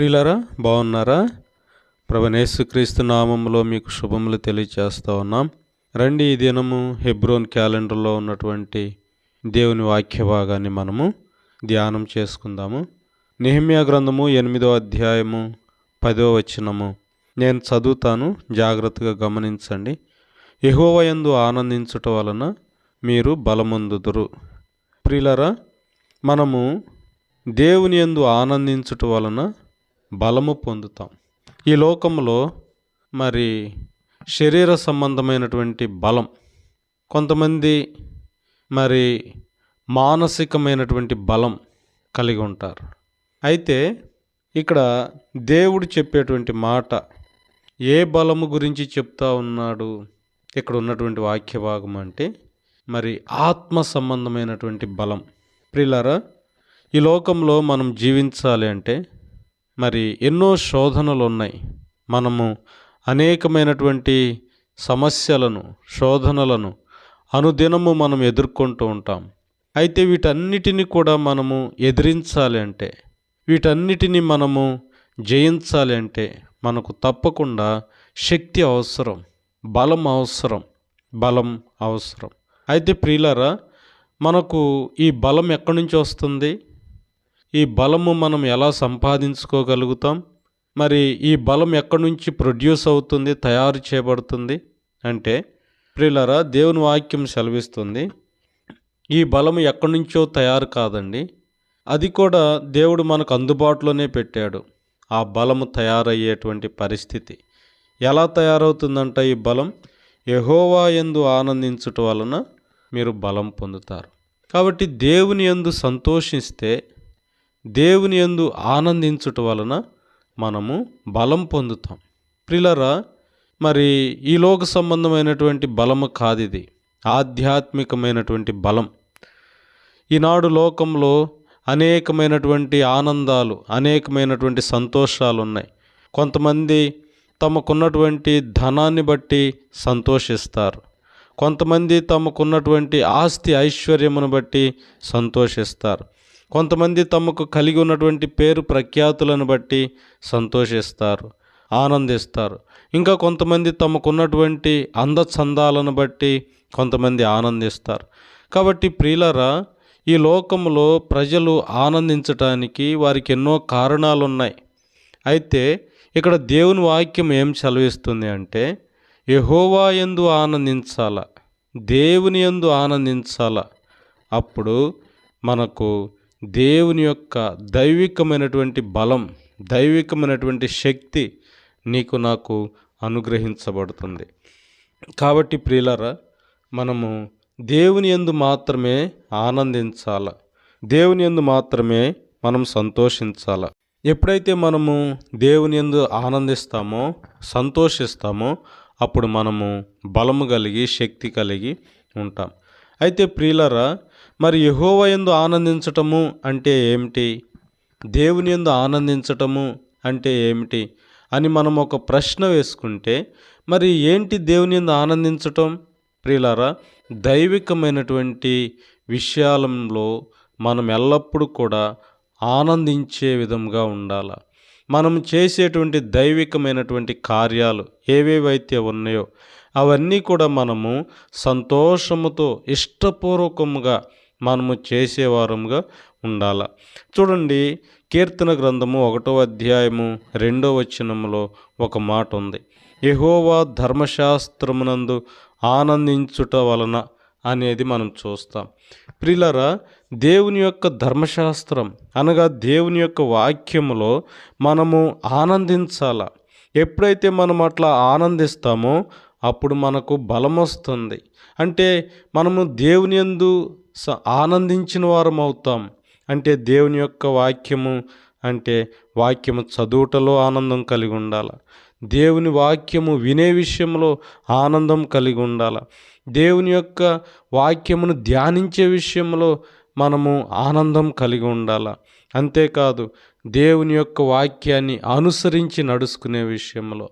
ప్రియులరా బాగున్నారా? ప్రభనేసుక్రీస్తు నామంలో మీకు శుభములు తెలియజేస్తూ ఉన్నాం. రండి ఈ దినము హెబ్రోన్ క్యాలెండర్లో ఉన్నటువంటి దేవుని వాక్య భాగాన్ని మనము ధ్యానం చేసుకుందాము. నిహిమ్యా గ్రంథము ఎనిమిదో అధ్యాయము పదో వచనము. నేను చదువుతాను జాగ్రత్తగా గమనించండి. యెహోవయందు ఆనందించుట వలన మీరు బలమొందుదురు. ప్రియులరా మనము దేవుని ఎందు ఆనందించుట వలన బలము పొందుతాం. ఈ లోకంలో మరి శరీర సంబంధమైనటువంటి బలం కొంతమంది మరి మానసికమైనటువంటి బలం కలిగి ఉంటారు. అయితే ఇక్కడ దేవుడు చెప్పేటువంటి మాట ఏ బలము గురించి చెప్తా ఉన్నాడు ఇక్కడ ఉన్నటువంటి వాక్య భాగం అంటే మరి ఆత్మ సంబంధమైనటువంటి బలం. ప్రిలరా ఈ లోకంలో మనం జీవించాలి అంటే మరి ఎన్నో శోధనలు ఉన్నాయి మనము అనేకమైనటువంటి సమస్యలను శోధనలను అనుదినము మనం ఎదుర్కొంటూ ఉంటాం. అయితే వీటన్నిటిని కూడా మనము ఎదిరించాలి అంటే వీటన్నిటిని మనము జయించాలి అంటే మనకు తప్పకుండా శక్తి అవసరం బలం అవసరం బలం అవసరం. అయితే ప్రియులరా మనకు ఈ బలం ఎక్కడి నుంచి వస్తుంది? ఈ బలము మనం ఎలా సంపాదించుకోగలుగుతాం? మరి ఈ బలం ఎక్కడి నుంచి ప్రొడ్యూస్ అవుతుంది తయారు చేయబడుతుంది? అంటే ప్రిలరా దేవుని వాక్యం సెలవిస్తుంది ఈ బలము ఎక్కడి నుంచో తయారు కాదండి. అది కూడా దేవుడు మనకు అందుబాటులోనే పెట్టాడు. ఆ బలము తయారయ్యేటువంటి పరిస్థితి. ఎలా తయారవుతుందంట ఈ బలం? యహోవా ఎందు ఆనందించుట వలన మీరు బలం పొందుతారు. కాబట్టి దేవుని ఎందు సంతోషిస్తే దేవుని యందు ఆనందించుట వలన మనము బలం పొందుతాం. ప్రిలరా మరి ఈ లోక సంబంధమైనటువంటి బలము కాదు ఇది ఆధ్యాత్మికమైనటువంటి బలం. ఈనాడు లోకంలో అనేకమైనటువంటి ఆనందాలు అనేకమైనటువంటి సంతోషాలు ఉన్నాయి కొంతమంది తమకున్నటువంటి ధనాన్ని బట్టి సంతోషిస్తారు. కొంతమంది తమకున్నటువంటి ఆస్తి ఐశ్వర్యమును బట్టి సంతోషిస్తారు. కొంతమంది తమకు కలిగి ఉన్నటువంటి పేరు ప్రఖ్యాతులను బట్టి సంతోషిస్తారు ఆనందిస్తారు. ఇంకా కొంతమంది తమకున్నటువంటి అందచందాలను బట్టి కొంతమంది ఆనందిస్తారు. కాబట్టి ప్రియులరా ఈ లోకంలో ప్రజలు ఆనందించటానికి వారికి ఎన్నో కారణాలు ఉన్నాయి అయితే ఇక్కడ దేవుని వాక్యం ఏం చదివిస్తుంది అంటే యహోవా ఎందు ఆనందించాల? దేవుని ఎందు ఆనందించాల? అప్పుడు మనకు దేవుని యొక్క దైవికమైనటువంటి బలం దైవికమైనటువంటి శక్తి నీకు నాకు అనుగ్రహించబడుతుంది. కాబట్టి ప్రియులరా మనము దేవుని యందు మాత్రమే ఆనందించాల? దేవుని యందు మాత్రమే మనం సంతోషించాల? ఎప్పుడైతే మనము దేవుని ఎందు ఆనందిస్తామో సంతోషిస్తామో అప్పుడు మనము బలము కలిగి శక్తి కలిగి ఉంటాం. అయితే ప్రియులరా మరి యహోవ యందు ఆనందించటము అంటే ఏమిటి? దేవుని ఎందు ఆనందించటము అంటే ఏమిటి? అని మనం ఒక ప్రశ్న వేసుకుంటే మరి ఏంటి దేవుని ఎందు ఆనందించటం? ప్రియులారా దైవికమైనటువంటి విషయాలంలో మనం ఎల్లప్పుడూ కూడా ఆనందించే విధంగా ఉండాలి. మనం చేసేటువంటి దైవికమైనటువంటి కార్యాలు ఏవేవైతే ఉన్నాయో అవన్నీ కూడా మనము సంతోషముతో ఇష్టపూర్వకముగా మనము చేసేవారముగా ఉండాల. చూడండి కీర్తన గ్రంథము ఒకటో అధ్యాయము రెండో వచనములో ఒక మాట ఉంది యహోవా ధర్మశాస్త్రమునందు ఆనందించుట వలన అనేది మనం చూస్తాం. ప్రిలరా దేవుని యొక్క ధర్మశాస్త్రం అనగా దేవుని యొక్క వాక్యములో మనము ఆనందించాల. ఎప్పుడైతే మనం అట్లా ఆనందిస్తామో అప్పుడు మనకు బలం వస్తుంది అంటే మనము దేవుని ఎందు ఆనందించిన వారం అవుతాం. అంటే దేవుని యొక్క వాక్యము అంటే వాక్యము చదువుటలో ఆనందం కలిగి ఉండాలి. దేవుని వాక్యము వినే విషయంలో ఆనందం కలిగి ఉండాలి. దేవుని యొక్క వాక్యమును ధ్యానించే విషయంలో మనము ఆనందం కలిగి ఉండాలి. అంతేకాదు దేవుని యొక్క వాక్యాన్ని అనుసరించి నడుచుకునే విషయంలో.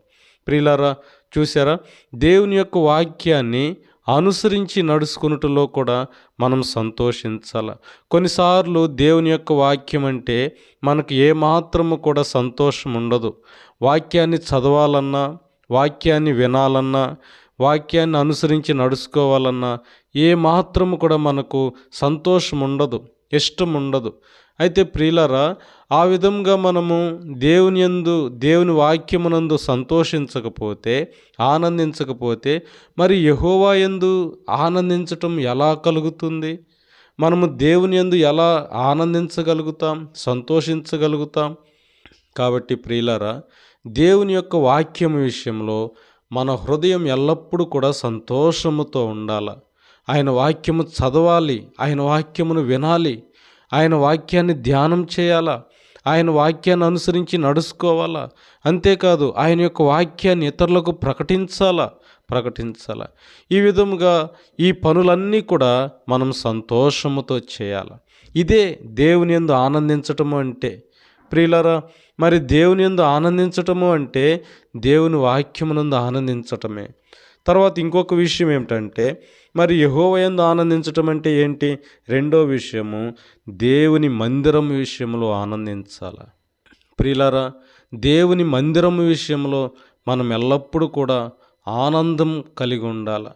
ప్రియులారా చూసారా దేవుని యొక్క వాక్యాన్ని అనుసరించి నడుచుకున్నట్టులో కూడా మనం సంతోషించాల. కొన్నిసార్లు దేవుని యొక్క వాక్యం అంటే మనకు ఏమాత్రము కూడా సంతోషం ఉండదు. వాక్యాన్ని చదవాలన్నా వాక్యాన్ని వినాలన్నా వాక్యాన్ని అనుసరించి నడుచుకోవాలన్నా ఏ మాత్రము కూడా మనకు సంతోషం ఉండదు ఇష్టం ఉండదు. అయితే ప్రియులరా ఆ విధంగా మనము దేవుని యందు దేవుని వాక్యమునందు సంతోషించకపోతే ఆనందించకపోతే మరి యహోవా ఎందు ఆనందించటం ఎలా కలుగుతుంది? మనము దేవుని యందు ఎలా ఆనందించగలుగుతాం సంతోషించగలుగుతాం? కాబట్టి ప్రియులరా దేవుని యొక్క వాక్యం విషయంలో మన హృదయం ఎల్లప్పుడూ కూడా సంతోషముతో ఉండాలి. ఆయన వాక్యము చదవాలి ఆయన వాక్యమును వినాలి ఆయన వాక్యాన్ని ధ్యానం చేయాలా? ఆయన వాక్యాన్ని అనుసరించి నడుచుకోవాలా? అంతేకాదు ఆయన యొక్క వాక్యాన్ని ఇతరులకు ప్రకటించాలా? ప్రకటించాలా. ఈ విధముగా ఈ పనులన్నీ కూడా మనం సంతోషముతో చేయాలి. ఇదే దేవుని ఎందు ఆనందించటము అంటే. ప్రియులరా మరి దేవుని ఎందు ఆనందించటము అంటే దేవుని వాక్యమునందు ఆనందించటమే. తర్వాత ఇంకొక విషయం ఏమిటంటే మరి యహోవయందు ఆనందించటం అంటే ఏంటి? రెండో విషయము దేవుని మందిరం విషయంలో ఆనందించాల. ప్రియులారా దేవుని మందిరం విషయంలో మనం ఎల్లప్పుడూ కూడా ఆనందం కలిగి ఉండాలి.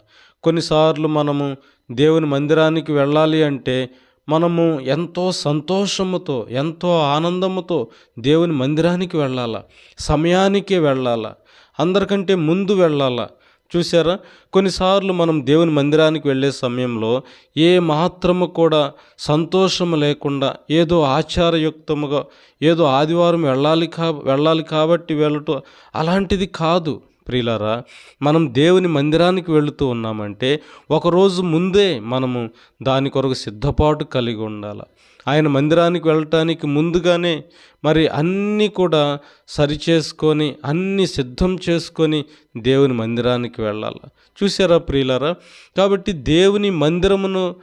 కొన్నిసార్లు మనము దేవుని మందిరానికి వెళ్ళాలి అంటే మనము ఎంతో సంతోషముతో ఎంతో ఆనందముతో దేవుని మందిరానికి వెళ్ళాలా. సమయానికే వెళ్ళాలా. అందరికంటే ముందు వెళ్ళాలా. చూసారా కొన్నిసార్లు మనం దేవుని మందిరానికి వెళ్ళే సమయంలో ఏ మాత్రము కూడా సంతోషము లేకుండా ఏదో ఆచారయుక్తముగా ఏదో ఆదివారం వెళ్ళాలి కా వెళ్ళాలి కాబట్టి వెళ్ళటం అలాంటిది కాదు ప్రియులారా. మనం దేవుని మందిరానికి వెళుతూ ఉన్నామంటే ఒకరోజు ముందే మనము దాని కొరకు సిద్ధపాటు కలిగి ఉండాలి. ఆయన మందిరానికి వెళ్ళటానికి ముందుగానే మరి అన్నీ కూడా సరిచేసుకొని అన్నీ సిద్ధం చేసుకొని దేవుని మందిరానికి వెళ్ళాలి. చూసారా ప్రియులారా? కాబట్టి దేవుని మందిరమును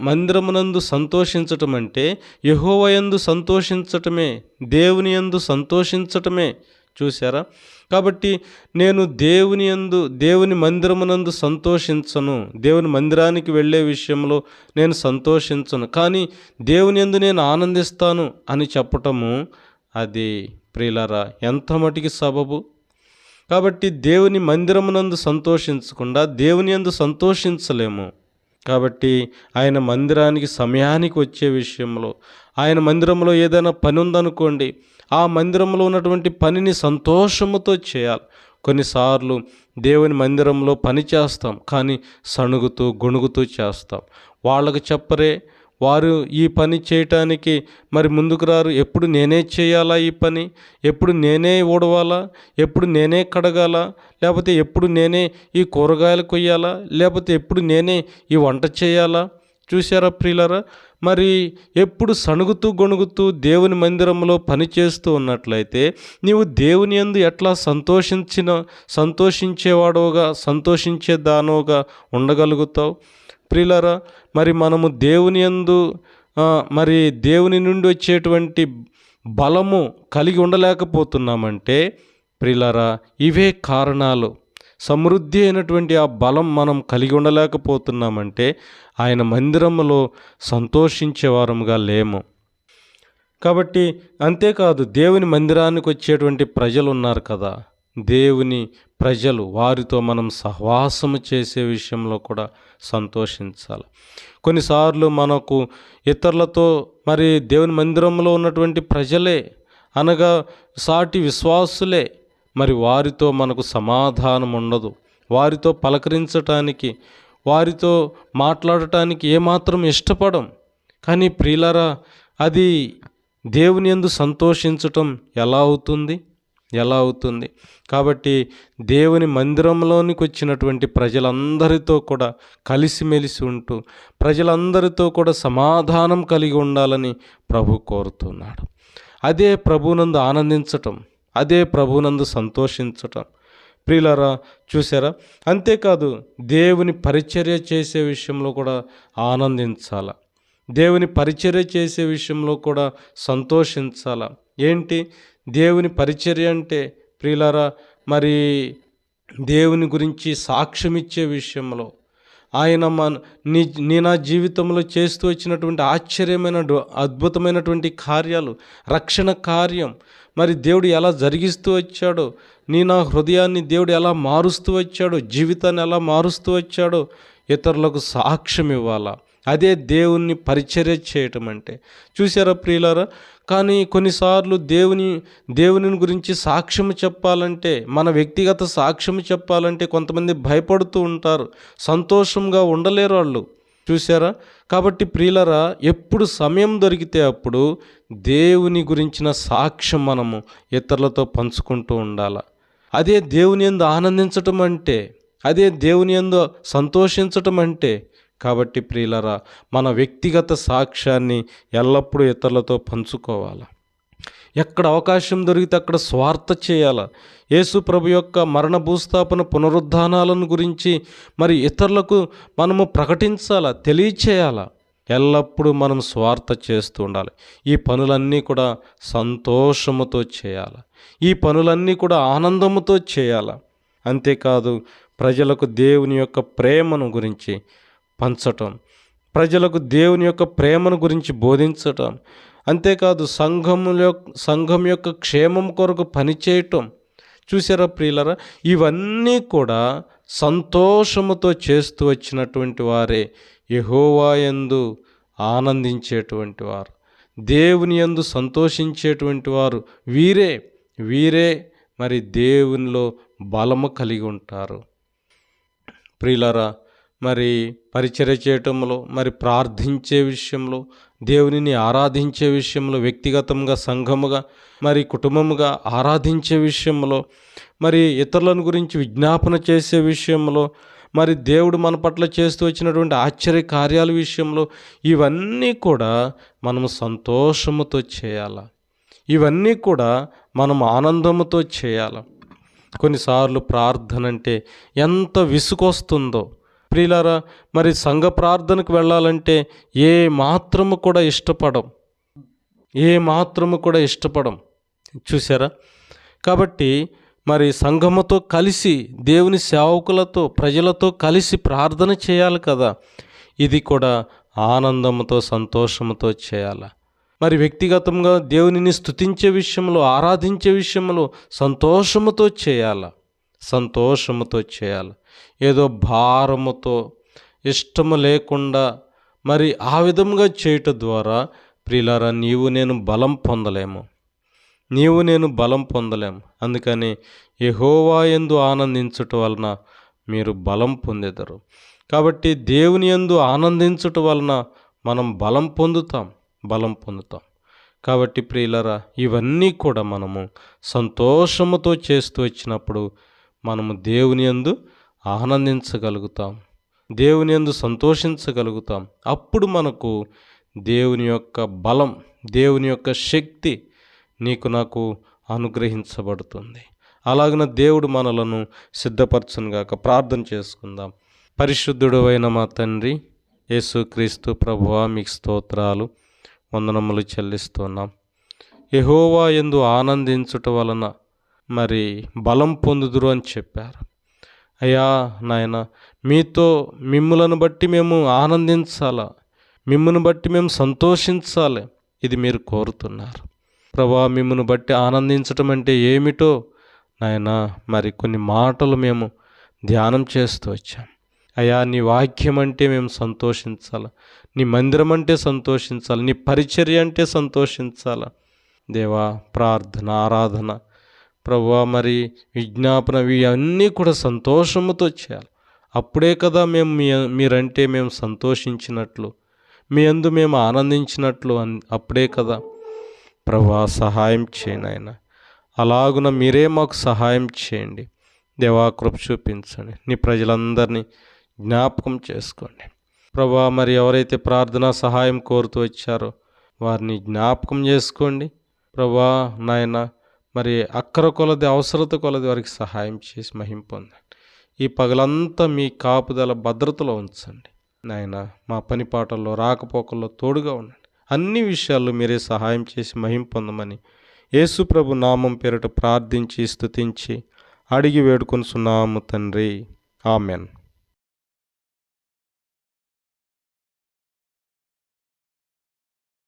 మందిరమునందు సంతోషించటం అంటే యహోవయందు సంతోషించటమే దేవుని యందు సంతోషించటమే చూసారా కాబట్టి నేను దేవుని యందు దేవుని మందిరమునందు సంతోషించను. దేవుని మందిరానికి వెళ్ళే విషయంలో నేను సంతోషించను. కానీ దేవుని యందు నేను ఆనందిస్తాను అని చెప్పటము అది ప్రియులరా ఎంత మటుకి సబబు? కాబట్టి దేవుని మందిరమునందు సంతోషించకుండా దేవుని యందు సంతోషించలేము. కాబట్టి ఆయన మందిరానికి సమయానికి వచ్చే విషయంలో ఆయన మందిరంలో ఏదైనా పని ఉందనుకోండి ఆ మందిరంలో ఉన్నటువంటి పనిని సంతోషముతో చేయాలి. కొన్నిసార్లు దేవుని మందిరంలో పని చేస్తాం కానీ సణుగుతూ గొణుగుతూ చేస్తాం. వాళ్ళకు చెప్పరే వారు ఈ పని చేయటానికి మరి ముందుకు రారు. ఎప్పుడు నేనే చేయాలా ఈ పని? ఎప్పుడు నేనే ఊడవాలా? ఎప్పుడు నేనే కడగాల? లేకపోతే ఎప్పుడు నేనే ఈ కూరగాయలు కొయ్యాలా? లేకపోతే ఎప్పుడు నేనే ఈ వంట చేయాలా? చూసారా ప్రియులరా? మరి ఎప్పుడు సణుగుతూ గొణుగుతూ దేవుని మందిరంలో పనిచేస్తూ ఉన్నట్లయితే నీవు దేవుని ఎందు ఎట్లా సంతోషించిన సంతోషించేవాడోగా సంతోషించేదానోగా ఉండగలుగుతావు? ప్రిలరా మరి మనము దేవుని యందు మరి దేవుని నుండి వచ్చేటువంటి బలము కలిగి ఉండలేకపోతున్నామంటే ప్రిలరా ఇవే కారణాలు. సమృద్ధి అయినటువంటి ఆ బలం మనం కలిగి ఉండలేకపోతున్నామంటే ఆయన మందిరంలో సంతోషించేవారముగా లేము. కాబట్టి అంతేకాదు దేవుని మందిరానికి వచ్చేటువంటి ప్రజలు ఉన్నారు కదా. దేవుని ప్రజలు వారితో మనం సహవాసము చేసే విషయంలో కూడా సంతోషించాలి. కొన్నిసార్లు మనకు ఇతరులతో మరి దేవుని మందిరంలో ఉన్నటువంటి ప్రజలే అనగా సాటి విశ్వాసులే మరి వారితో మనకు సమాధానం ఉండదు. వారితో పలకరించటానికి వారితో మాట్లాడటానికి ఏమాత్రం ఇష్టపడం. కానీ ప్రియులరా అది దేవుని ఎందు సంతోషించటం ఎలా అవుతుంది? ఎలా అవుతుంది? కాబట్టి దేవుని మందిరంలోనికి వచ్చినటువంటి ప్రజలందరితో కూడా కలిసిమెలిసి ఉంటూ ప్రజలందరితో కూడా సమాధానం కలిగి ఉండాలని ప్రభు కోరుతున్నాడు. అదే ప్రభునందు ఆనందించటం అదే ప్రభునందు సంతోషించటం. ప్రియులరా చూసారా అంతేకాదు దేవుని పరిచర్య చేసే విషయంలో కూడా ఆనందించాల. దేవుని పరిచర్య చేసే విషయంలో కూడా సంతోషించాల. ఏంటి? దేవుని పరిచర్య అంటే ప్రియులరా మరి దేవుని గురించి సాక్ష్యం ఇచ్చే విషయంలో ఆయన మన నీ నీ నా జీవితంలో చేస్తూ వచ్చినటువంటి ఆశ్చర్యమైన అద్భుతమైనటువంటి కార్యాలు రక్షణ కార్యం. మరి దేవుడు ఎలా జరిగిస్తూ వచ్చాడో నీ నా హృదయాన్ని దేవుడు ఎలా మారుస్తూ వచ్చాడో జీవితాన్ని ఎలా మారుస్తూ వచ్చాడో ఇతరులకు సాక్ష్యం ఇవ్వాలా? అదే దేవుణ్ణి పరిచర్య చేయటం అంటే. చూసారా ప్రియులారా? కానీ కొన్నిసార్లు దేవుని దేవుని గురించి సాక్ష్యం చెప్పాలంటే మన వ్యక్తిగత సాక్ష్యం చెప్పాలంటే కొంతమంది భయపడుతూ ఉంటారు సంతోషంగా ఉండలేరు వాళ్ళు. చూసారా కాబట్టి ప్రియులరా ఎప్పుడు సమయం దొరికితే అప్పుడు దేవుని గురించిన సాక్ష్యం మనము ఇతరులతో పంచుకుంటూ ఉండాలి. అదే దేవుని ఎందు ఆనందించటం అంటే అదే దేవుని ఎందు సంతోషించటం అంటే కాబట్టి ప్రియులరా మన వ్యక్తిగత సాక్ష్యాన్ని ఎల్లప్పుడూ ఇతరులతో పంచుకోవాలి? ఎక్కడ అవకాశం దొరికితే అక్కడ స్వార్థ చేయాల? యేసు ప్రభు యొక్క మరణ భూస్థాపన పునరుద్ధానాలను గురించి మరి ఇతరులకు మనము ప్రకటించాలా? తెలియచేయాలా? ఎల్లప్పుడూ మనం స్వార్థ చేస్తూ ఉండాలి. ఈ పనులన్నీ కూడా సంతోషముతో చేయాలి? ఈ పనులన్నీ కూడా ఆనందముతో చేయాలి? అంతేకాదు ప్రజలకు దేవుని యొక్క ప్రేమను గురించి పంచటం ప్రజలకు దేవుని యొక్క ప్రేమను గురించి బోధించటం అంతేకాదు సంఘములో సంఘం యొక్క క్షేమం కొరకు పనిచేయటం. చూసారా ప్రియులరా? ఇవన్నీ కూడా సంతోషముతో చేస్తూ వచ్చినటువంటి వారే. యహోవాయందు ఆనందించేటువంటి వారు. దేవుని యందు సంతోషించేటువంటి వారు వీరే. వీరే మరి దేవునిలో బలము కలిగి ఉంటారు. ప్రియులరా మరి పరిచర్య చేయటంలో మరి ప్రార్థించే విషయంలో దేవునిని ఆరాధించే విషయంలో వ్యక్తిగతంగా సంఘముగా మరి కుటుంబముగా ఆరాధించే విషయంలో మరి ఇతరులను గురించి విజ్ఞాపన చేసే విషయంలో మరి దేవుడు మన పట్ల చేస్తూ వచ్చినటువంటి ఆశ్చర్య కార్యాల విషయంలో ఇవన్నీ కూడా మనము సంతోషముతో చేయాల? ఇవన్నీ కూడా మనం ఆనందముతో చేయాలి? కొన్నిసార్లు ప్రార్థన అంటే ఎంత విసుకొస్తుందో ప్రియులారా మరి సంఘ ప్రార్థనకు వెళ్ళాలంటే ఏ మాత్రము కూడా ఇష్టపడం ఏ మాత్రము కూడా ఇష్టపడం. చూసారా కాబట్టి మరి సంఘముతో కలిసి దేవుని సేవకులతో ప్రజలతో కలిసి ప్రార్థన చేయాలి కదా. ఇది కూడా ఆనందంతో సంతోషంతో చేయాలి. మరి వ్యక్తిగతంగా దేవునిని స్థుతించే విషయంలో ఆరాధించే విషయంలో సంతోషముతో చేయాలి. సంతోషముతో చేయాలి. ఏదో భారముతో ఇష్టము లేకుండా మరి ఆ విధముగా చేయటం ద్వారా ప్రియులారా నీవు నేను బలం పొందలేము. నీవు నేను బలం పొందలేము. అందుకని యహోవా ఎందు ఆనందించుట వలన మీరు బలం పొందేదరు. కాబట్టి దేవుని ఎందు ఆనందించుట వలన మనం బలం పొందుతాం బలం పొందుతాం. కాబట్టి ప్రియులరా ఇవన్నీ కూడా మనము సంతోషముతో చేస్తూ వచ్చినప్పుడు మనము దేవుని యందు ఆనందించగలుగుతాం. దేవుని ఎందు సంతోషించగలుగుతాం. అప్పుడు మనకు దేవుని యొక్క బలం దేవుని యొక్క శక్తి నీకు నాకు అనుగ్రహించబడుతుంది. అలాగిన దేవుడు మనలను సిద్ధపరచునుగాక ప్రార్థన చేసుకుందాం. పరిశుద్ధుడు అయిన మా తండ్రి యేసుక్రీస్తు ప్రభువా మీకు స్తోత్రాలు. వందనములు చెల్లిస్తున్నాం. యహోవా ఎందు ఆనందించుట వలన మరి బలం పొందుదురు అని చెప్పారు. అయ్యా నాయన మీతో మిమ్ములను బట్టి మేము ఆనందించాలా? మిమ్మును బట్టి మేము సంతోషించాలి. ఇది మీరు కోరుతున్నారు. ప్రభా మిమ్మును బట్టి ఆనందించటం అంటే ఏమిటో నాయన మరి కొన్ని మాటలు మేము ధ్యానం చేస్తూ వచ్చాం. అయ్యా నీ వాక్యం అంటే మేము సంతోషించాలి? నీ మందిరం అంటే సంతోషించాలి? నీ పరిచర్య అంటే సంతోషించాలి? దేవా ప్రార్థన ఆరాధన ప్రభువా మరి విజ్ఞాపన ఇవన్నీ కూడా సంతోషముతో చేయాలి. అప్పుడే కదా మేము మీ మీరంటే మేము సంతోషించినట్లు మీ అందు మేము ఆనందించినట్లు అన్- అప్పుడే కదా. ప్రభా సహాయం చేయండి అలాగున మీరే మాకు సహాయం చేయండి. దేవా కృప చూపించండి. నీ ప్రజలందరినీ జ్ఞాపకం చేసుకోండి. ప్రభా మరి ఎవరైతే ప్రార్థనా సహాయం కోరుతూ వచ్చారో వారిని జ్ఞాపకం చేసుకోండి. ప్రభా నాయన మరి అక్కర కొలది అవసరత కొలది వారికి సహాయం చేసి మహింపొందండి ఈ పగలంతా మీ కాపుదల భద్రతలో ఉంచండి. నాయన మా పని పాటల్లో రాకపోకల్లో తోడుగా ఉండండి. అన్ని విషయాల్లో మీరే సహాయం చేసి మహిం పొందమని నామం పేరిట ప్రార్థించి స్తుతించి అడిగి వేడుకొనుచున్నాము తండ్రి. ఆమెన్.